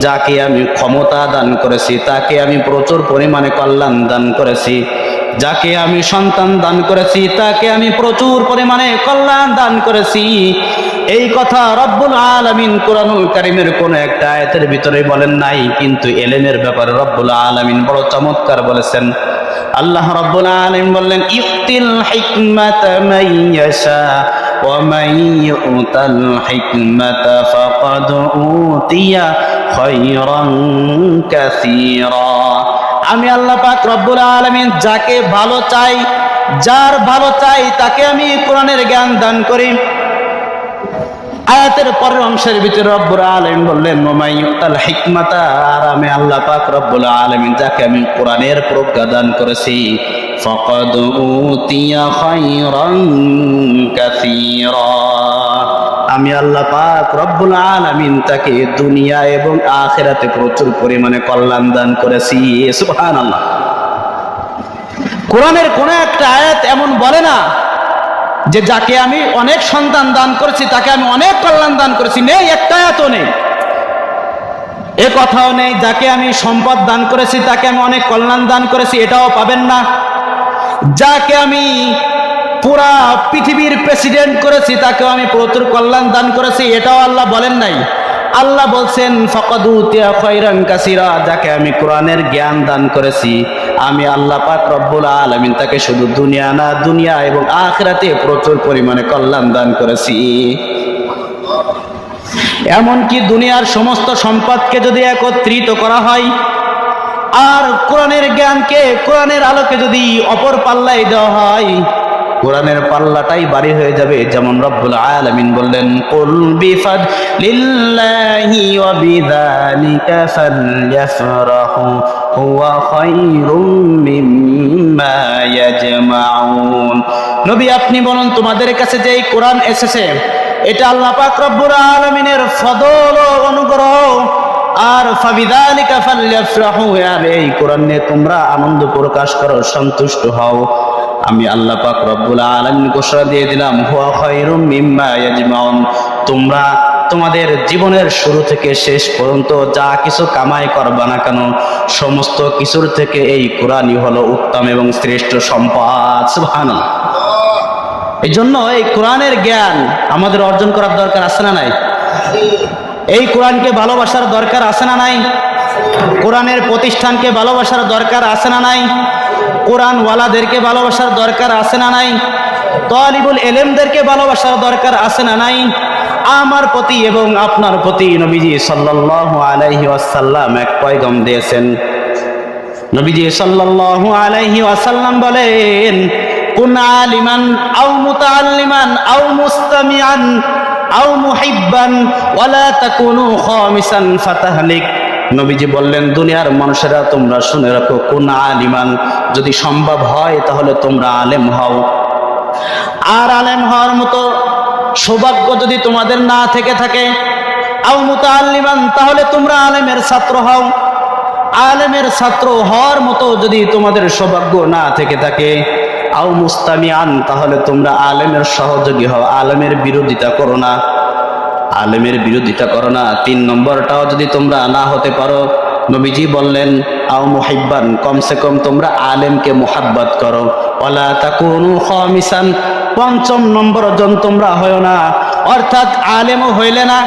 যাকে আমি ক্ষমতা দান করেছি তাকে আমি প্রচুর পরিমাণে কল্যাণ দান করেছি যাকে আমি সন্তান দান করেছি তাকে আমি প্রচুর পরিমাণে কল্যাণ দান করেছি এই কথা রব্বুল আলমিন কোরআনুল কারিমের কোন একটা আয়াতের ভিতরে বলেন নাই কিন্তু এলেমের ব্যাপারে রব্বুল আলমিন বড় চমৎকার বলেছেন আল্লাহ রব্বুল আলমিন বললেন ইউতিল হিকমাত মাইয়াশা ومن يؤت الحكمة فقد أوتي خيرا كثيرا আমি আল্লাহ পাক রব্বুল আলামিন যাকে ভালো চাই, যার ভালো চাই তাকে আমি কোরআনের জ্ঞান দান করি। আয়াতের পরের অংশের ভিতরে রব্বুল আলামিন বললেন মোমাইয়ুতাল হিকমাতা আর আমি আল্লাহ পাক রব্বুল আলামিন যাকে আমি কোরআনের প্রজ্ঞা দান করেছি। ফাকাদ উতিয়া খায়রান কাসীরা। আমি আল্লাহ পাক রব্বুল আলামিন তাকে দুনিয়া এবং আখিরাতে প্রচুর পরিমাণে কল্যাণ দান করেছি। সুবহানাল্লাহ। কোরআনের কোন একটা আয়াত এমন বলে না যে যাকে আমি অনেক সন্তান দান করেছি, তাকে আমি অনেক কল্যাণ দান করেছি। নেই, একটা এত নেই। এ কথাও নেই, যাকে আমি সম্পদ দান করেছি, তাকে আমি অনেক কল্যাণ দান করেছি, এটাও পাবেন না। যাকে আমি পুরা পৃথিবীর প্রেসিডেন্ট করেছি, তাকেও আমি প্রচুর কল্যাণ দান করেছি, এটাও আল্লাহ বলেন নাই। আল্লাহ বলছেন যাকে আমি কোরআনের জ্ঞান দান করেছি, আমি আল্লাহ পাক রব্বুল আলমিন তাকে শুধু দুনিয়া না, দুনিয়া এবং আখরাতে প্রচুর পরিমাণে কল্যাণ দান করেছি। এমনকি দুনিয়ার সমস্ত সম্পদকে যদি একত্রিত করা হয়, আর কোরআনের জ্ঞানকে, কোরআনের আলোকে যদি অপর পাল্লাই দেওয়া হয় কোরআনের পাল্লাটাই বাড়ি হয়ে যাবে, যেমন রব্বুল আলামিন বললেন, কুল বিফাদ লিল্লাহি ওয়া বিযালিকা হুয়া খায়রুম মিম্মা ইয়াজমাউন। নবী, আপনি বলুন, তোমাদের কাছে যে কোরআন এসেছে, এটা আল্লাহ পাক রব্বুল আলামিনের ফদল ও অনুগ্রহ। আর ফাবিদালিকা ফালইফরাহু আর এই কোরআন নিয়ে তোমরা আনন্দ প্রকাশ করো, সন্তুষ্ট হও। আমি আল্লাহ পাক রব্বুল আলামিন ঘোষণা দিয়ে দিলাম, হুয়া খায়রুম মিম্মা ইয়াজমাউন। তোমরা তোমাদের জীবনের শুরু থেকে শেষ পর্যন্ত যা কিছু কামাই করবা না কেন, সমস্ত কিছুর থেকে এই কোরআনই হলো উত্তম এবং শ্রেষ্ঠ সম্পদ। সুবহানাল্লাহ। এই জন্য এই কোরআনের জ্ঞান আমাদের অর্জন করার দরকার আছে না নাই? এই কোরআনকে ভালোবাসার দরকার আছে না নাই? কোরআনের প্রতিষ্ঠানকে ভালোবাসার দরকার আছে না নাই? কোরআন ওয়ালাদেরকে ভালোবাসার দরকার আছে না নাই? তলিবুল এলেমদেরকে ভালোবাসার দরকার আছে না নাই? আমার প্রতি এবং আপনার প্রতি নবীজি সাল্লাল্লাহু আলাইহি ওয়াসাল্লাম এক পয়গম দিয়েছেন। নবীজি সাল্লাল্লাহু আলাইহি ওয়াসাল্লাম বলেন, কুন আলিমান আও মুতাআল্লিমান আও মুস্তামিআন আও মুহিব্বান ওয়ালা তাকুনু খামিসান ফাতাহলিক। নবীজি বললেন, দুনিয়ার মানুষেরা তোমরা শুনে রাখো, কোন আলিমান যদি সম্ভব হয় তাহলে তোমরা আলেম হও। আর আলেম হওয়ার মতো সৌভাগ্য যদি তোমাদের না থেকে থাকে তাহলে তোমরা আলেমের ছাত্র হও। আলেমের ছাত্র হওয়ার মতো যদি তোমাদের সৌভাগ্য না থেকে থাকে, আও মুস্তামিয়ান তাহলে তোমরা আলেমের সহযোগী হও, আলেমের বিরোধিতা করো না। আলেমের বিরোধিতা করো না। তিন নম্বরটাও যদি তোমরা না হতে পারো, নবীজি বললেন, আও মুহিব্বান, কমসে কম তোমরা আলেমকে মোহাব্বত করো। ওলা তাকুনু খামিসান, পঞ্চম নম্বর জন তোমরা হয় না। অর্থাৎ আলেমও হইলে না,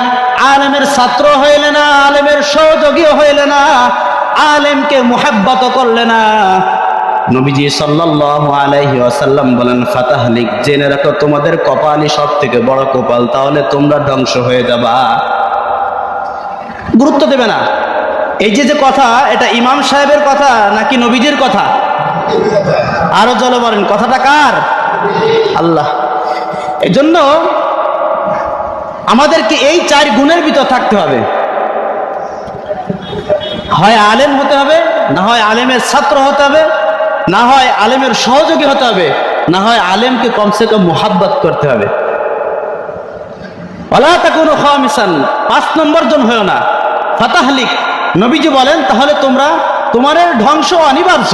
আলেমের ছাত্র হইলে না, আলেমের সহযোগীও হইলে না, আলেমকে মোহাব্বত করলে না। নবীজি সাল্লাল্লাহু আলাইহি ওয়াসাল্লাম বলেন ফাতাহলিক জেনে রাখো, তোমাদের কপালই সব থেকে বড় কপাল, তাহলে তোমরা ধ্বংস হয়ে যাবা। গুরুত্ব দেবে না। এই যে যে কথা, এটা ইমাম সাহেবের কথা নাকি নবীজির কথা? আরও জলে বলেন কথাটা কার? আল্লাহ। এই জন্য আমাদেরকে এই চার গুণের ভিতর থাকতে হবে। হয় আলেম হতে হবে, না হয় আলেমের ছাত্র হতে হবে না হয় আলেমের সহযোগী হতে হবে, না হয় আলেমকে কমসে কম মোহাব্বত করতে হবে। পাঁচ নম্বর জন হয়েও না। ফাতাহলিক, নবীজি বলেন, তাহলে তোমরা তোমার ধ্বংস অনিবার্য।